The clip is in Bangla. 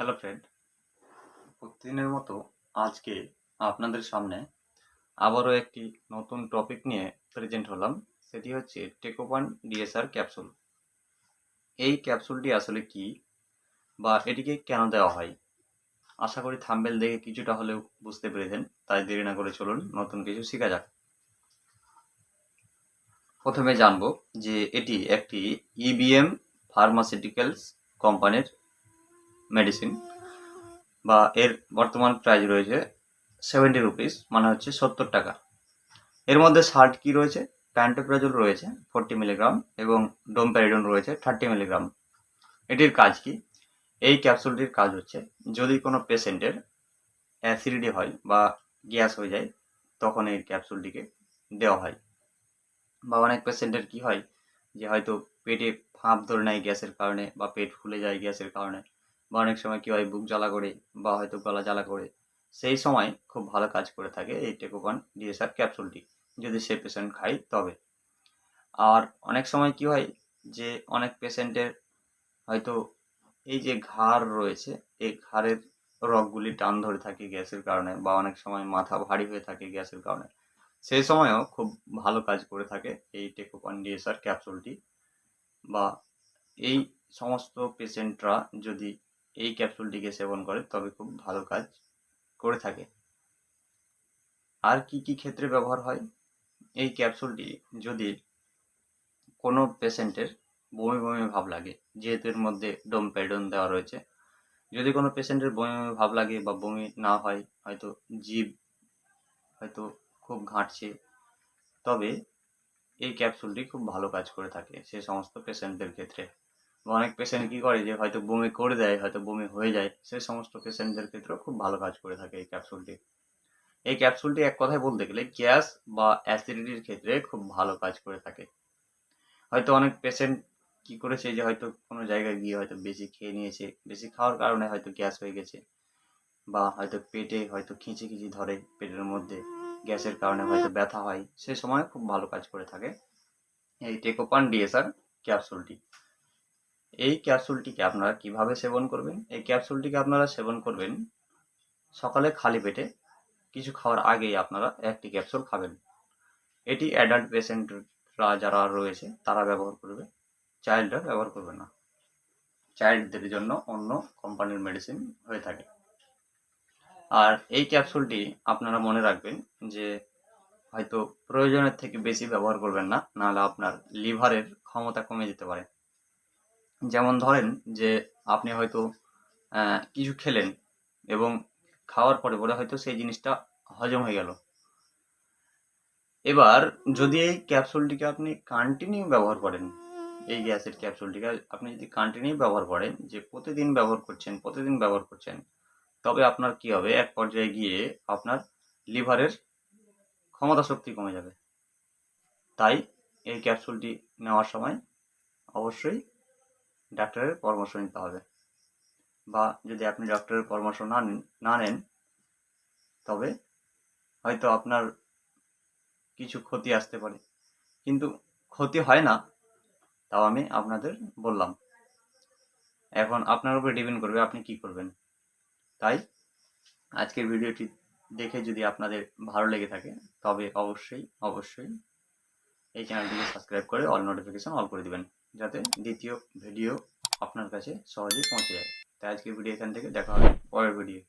হ্যালো ফ্রেন্ড প্রতিদিনের মতো আজকে আপনাদের সামনে আবারও একটি নতুন টপিক নিয়ে প্রেজেন্ট হলাম। সেটি হচ্ছে টেকোপান ডিএসআর ক্যাপসুল এই ক্যাপসুলটি আসলে কি বা এটিকে কেন দেওয়া হয়? আশা করি থাম্বেল দেখে কিছুটা হলেও বুঝতে পেরেছেন, তাই দেরি না করে চলুন নতুন কিছু শেখা যাক। প্রথমে জানব যে এটি একটি E ইবিএম ফার্মাসিউটিক্যালস কোম্পানির মেডিসিন বা এর বর্তমান প্রাইস রয়েছে সেভেন্টি রুপিস মানে হচ্ছে সত্তর টাকা। এর মধ্যে ষাট কি রয়েছে? প্যান্টোপ্রাজল রয়েছে ফোরটি মিলিগ্রাম এবং ডোমপ্যারিডন রয়েছে থার্টি মিলিগ্রাম এটির কাজ কি? এই ক্যাপসুলটির কাজ হচ্ছে যদি কোনো পেশেন্টের অ্যাসিডিটি হয় বা গ্যাস হয়ে যায়, তখন এই ক্যাপসুলটিকে দেওয়া হয়। বা অনেক পেশেন্টের কি হয়? যে হয়তো পেটে ফাঁপ ধরে নেয় গ্যাসের কারণে বা পেট ফুলে যায় গ্যাসের কারণে। বা অনেক সময় কি হয় বুক জ্বালা করে বা হয়তো গলা জ্বালা করে, সেই সময় খুব ভালো কাজ করে থাকে এই টেকোপান ডিএসআর ক্যাপসুলটি যদি সে পেশেন্ট খায় তবে। আর অনেক সময় কি হয় যে অনেক পেশেন্টের হয়তো এই যে ঘাড় রয়েছে, এই ঘাড়ের রগগুলি টান ধরে থাকে গ্যাসের কারণে বা অনেক সময় মাথা ভারী হয়ে থাকে গ্যাসের কারণে। সেই সময়ও খুব ভালো কাজ করে থাকে এই টেকোপান ডিএসআর ক্যাপসুলটি বা এই সমস্ত পেশেন্টরা যদি এই ক্যাপসুলটিকে সেবন করে, তবে খুব ভালো কাজ করে থাকে। আর কি কি ক্ষেত্রে ব্যবহার হয়? এই ক্যাপসুলটি যদি কোনো পেশেন্টের বমি বমি ভাব লাগে, যেহেতু এর মধ্যে ডোমপেডন দেওয়া রয়েছে, যদি কোনো পেশেন্টের বমি বমি ভাব লাগে বা বমি না হয়, হয়তো জীব হয়তো খুব ঘাঁটছে, তবে এই ক্যাপসুলটি খুব ভালো কাজ করে থাকে সে সমস্ত পেশেন্টদের ক্ষেত্রে। অনেক পেশেন্ট কী করে যে হয়তো বমি করে দেয়, হয়তো বমি হয়ে যায়, সে সমস্ত পেশেন্টদের ক্ষেত্রেও খুব ভালো কাজ করে থাকে এই ক্যাপসুলটি এই ক্যাপসুলটি এক কথায় বলতে গেলে গ্যাস বা অ্যাসিডিটির ক্ষেত্রে খুব ভালো কাজ করে থাকে। হয়তো অনেক পেশেন্ট কি করেছে যে হয়তো কোনো জায়গায় গিয়ে হয়তো বেশি খেয়ে নিয়েছে, বেশি খাওয়ার কারণে হয়তো গ্যাস হয়ে গেছে বা হয়তো পেটে হয়তো খিঁচি খিঁচি ধরে পেটের মধ্যে, গ্যাসের কারণে হয়তো ব্যথা হয়, সে সময় খুব ভালো কাজ করে থাকে এই টেকোপান ডিএসআর ক্যাপসুলটি এই ক্যাপসুলটিকে আপনারা কীভাবে সেবন করবেন? এই ক্যাপসুলটিকে আপনারা সেবন করবেন সকালে খালি পেটে, কিছু খাওয়ার আগেই আপনারা একটি ক্যাপসুল খাবেন। এটি অ্যাডাল্ট পেশেন্টরা যারা রয়েছে, তারা ব্যবহার করবে। চাইল্ডরা ব্যবহার করবে না। চাইল্ডদের জন্য অন্য কোম্পানির মেডিসিন হয়ে থাকে। আর এই ক্যাপসুলটি আপনারা মনে রাখবেন যে, হয়তো প্রয়োজনের থেকে বেশি ব্যবহার করবেন না, নাহলে আপনার লিভারের ক্ষমতা কমে যেতে পারে। যেমন ধরেন যে আপনি হয়তো কিছু খেলেন এবং খাওয়ার পরে পরে হয়তো সেই জিনিসটা হজম হয়ে গেল। এবার যদি এই ক্যাপসুলটিকে আপনি কন্টিনিউ ব্যবহার করেন, এই গ্যাসের ক্যাপসুলটিকে আপনি যদি কন্টিনিউ ব্যবহার করেন, যে প্রতিদিন ব্যবহার করছেন, প্রতিদিন ব্যবহার করছেন, তবে আপনার কি হবে? এক পর্যায়ে গিয়ে আপনার লিভারের ক্ষমতা শক্তি কমে যাবে। তাই এই ক্যাপসুলটি নেওয়ার সময় অবশ্যই ডাক্তারের পরামর্শ নিতে হবে। বা যদি আপনি ডক্টরের পরামর্শ না নেন না নেন, তবে হয়তো আপনার কিছু ক্ষতি আসতে পারে। কিন্তু ক্ষতি হয় না, তাও আমি আপনাদের বললাম। এখন আপনার উপরে ডিপেন্ড করবে আপনি কি করবেন। তাই আজকের ভিডিওটি দেখে যদি আপনাদের ভালো লেগে থাকে, তবে অবশ্যই অবশ্যই এই চ্যানেলটিকে সাবস্ক্রাইব করে অল নোটিফিকেশন অল করে দিবেন, যাতে দ্বিতীয় ভিডিও আপনার কাছে সহজেই পৌঁছে যায়। তাই আজকের ভিডিও এখান থেকে দেখা হবে পরের ভিডিও